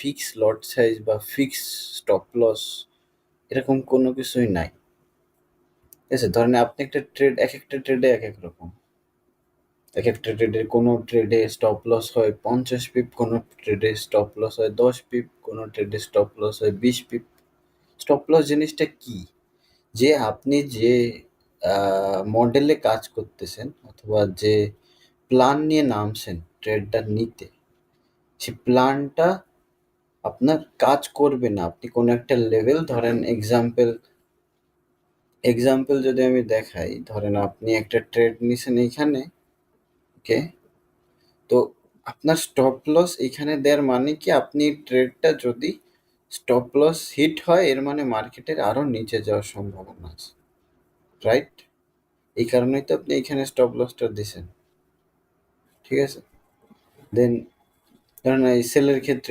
Fix lot size বা fix stop loss এরকম কোনো কিছুই নাই। ঠিক আছে? ধরেন আপনি একটা ট্রেড এক একটা ট্রেডে এক এক রকম। এক একটা ট্রেডে কোনো ট্রেডে স্টপ লস হয় পঞ্চাশ পিপ কোনো ট্রেডে স্টপ লস হয় দশ পিপ কোনো ট্রেডে স্টপ লস হয় বিশ পিপ স্টপ লস জিনিসটা কি? যে আপনি যে মডেলে কাজ করতেছেন অথবা যে প্ল্যান নিয়ে নামছেন ট্রেডটা নিতে সে প্ল্যানটা আপনার কাজ করবে না। আপনি কোনো একটা লেভেল ধরেন এক্সাম্পল এক্সাম্পল যদি আমি দেখাই, ধরেন আপনি একটা ট্রেড নিছেন এইখানে ওকে তো আপনার স্টপ লস এখানে দেওয়ার মানে কি? আপনি ট্রেডটা যদি স্টপ লস হিট হয়, এর মানে মার্কেটের আরও নিচে যাওয়ার সম্ভাবনা আছে রাইট এই কারণেই তো আপনি এখানে স্টপ লসটা দিছেন, ঠিক আছে? দেন ধরেন এই সেলের ক্ষেত্রে